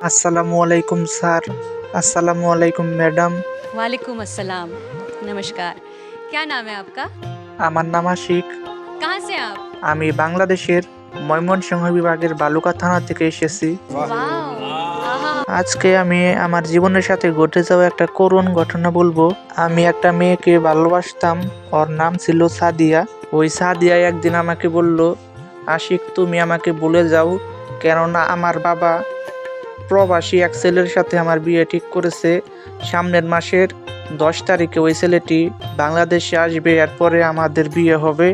আসসালামু আলাইকুম স্যার আসসালামু আলাইকুম ম্যাডাম वालेकुम अस्सलाम नमस्कार क्या नाम है आपका আমার নাম আশিক कहाँ से आप আমি বাংলাদেশের ময়মনসিংহ বিভাগের বালুকা থানা থেকে এসেছি वाओ आहा আজকে আমি আমার জীবনের সাথে ঘটে যাওয়া একটা করুণ ঘটনা বলবো আমি একটা মেয়েকে ভালোবাসতাম ওর নাম ছিল সাদিয়া ওই সাদিয়া একদিন আমাকে বলল আশিক তুমি আমাকে বলে যাও কেননা আমার বাবা প্রবাসী এক ছেলের সাথে আমার বিয়ে ঠিক করেছে। সামনের মাসের দশ তারিখে ওই ছেলেটি বাংলাদেশে আসবে, এরপরে আমাদের বিয়ে হবে।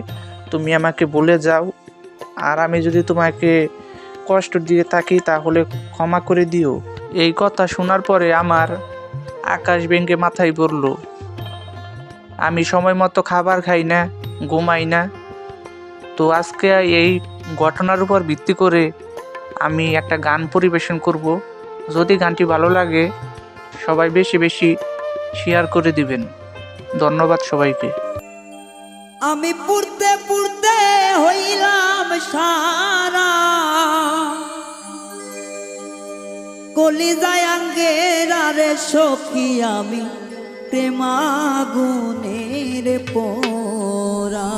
তুমি আমাকে বলে যাও। আর আমি যদি তোমাকে কষ্ট দিয়ে থাকি, তাহলে ক্ষমা করে দিও। এই কথা শোনার পরে আমার আকাশ ভেঙে মাথায় পড়ল। আমি সময় মতো খাবার খাই না, ঘুমাই না। তো আজকে এই ঘটনার উপর ভিত্তি করে আমি একটা গান পরিবেশন করব। যদি গানটি ভালো লাগে, সবাই বেশি বেশি শেয়ার করে দিবেন। ধন্যবাদ সবাইকে। আমি পড়তে পড়তে হইলাম সারা। কলি জায়াঙ্গের আরে সখী আমি প্রেমাগুনের পোরা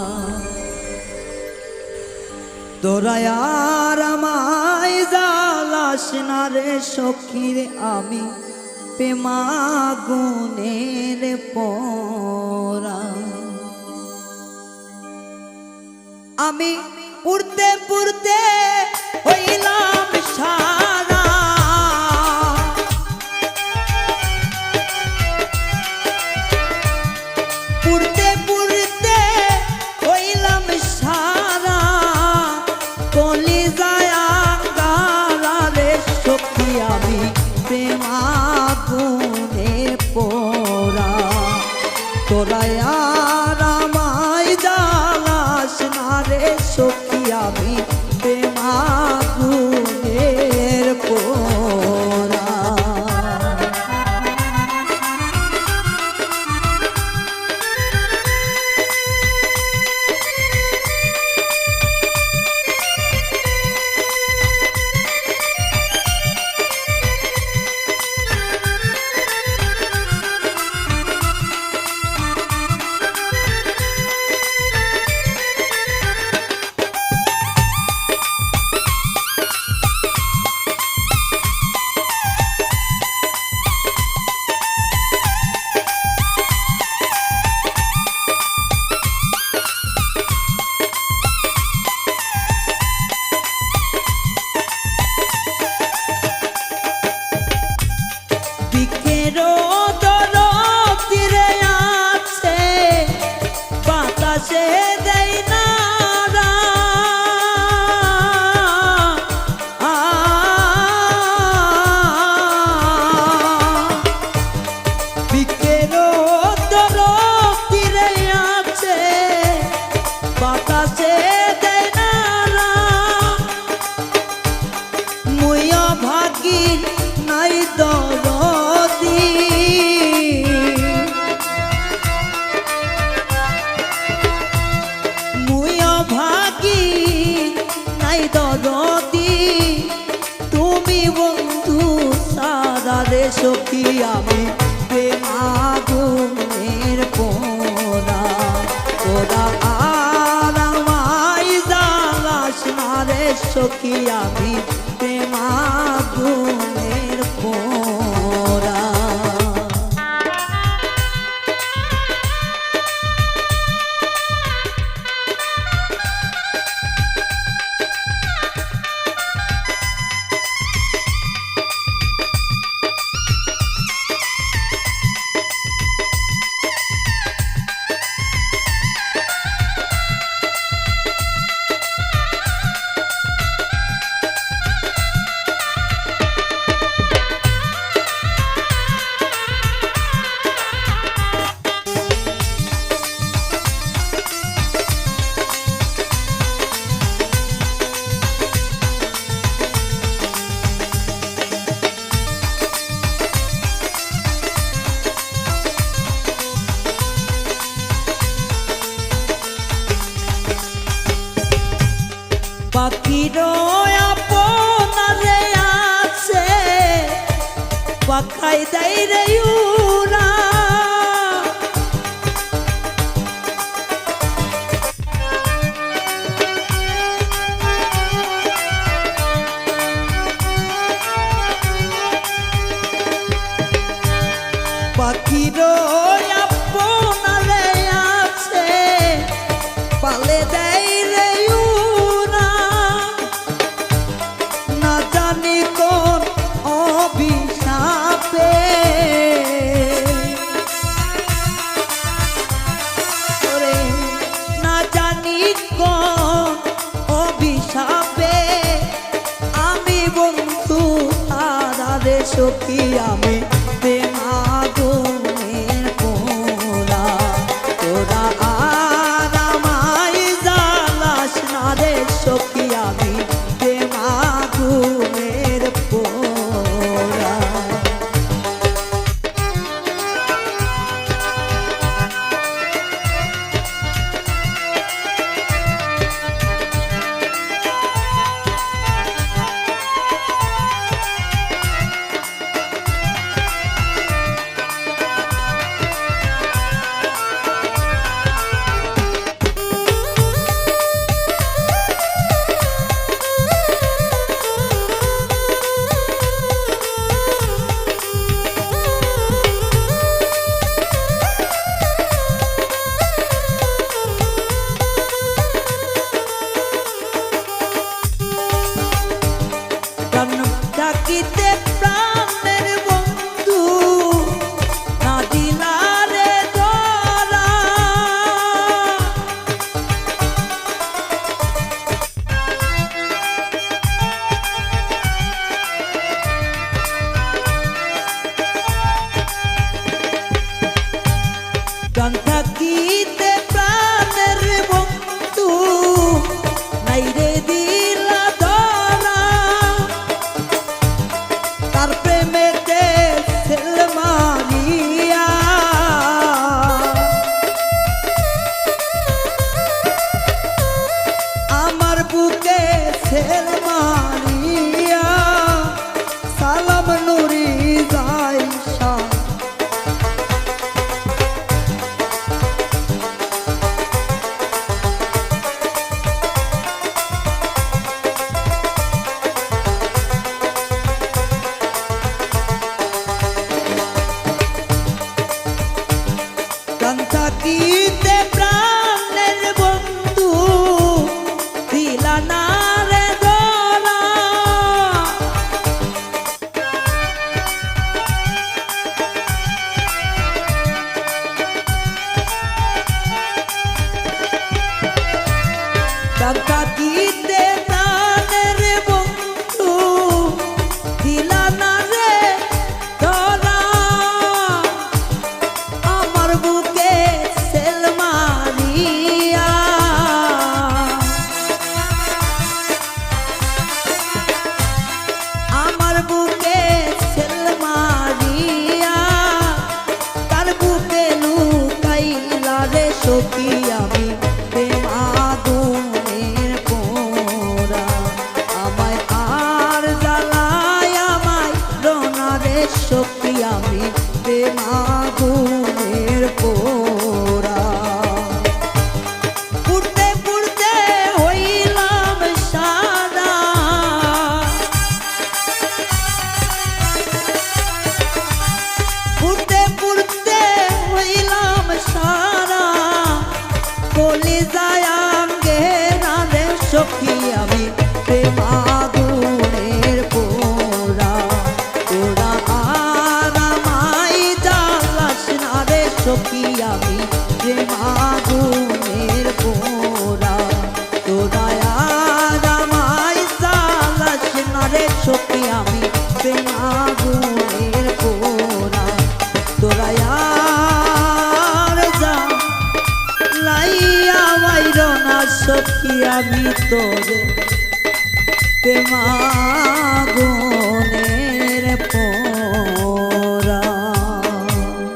তোরায়ার আমায় জালাস না সখীর আমি। প্রেমাগুনের পরা। আমি উড়তে পুড়তে সখী আমি নাই তুমি বন্ধু সাদা দেশ কি আমি? পাখির আপনারে আছে। পাখাই দেয় রে লুকাইলা সখী তেমা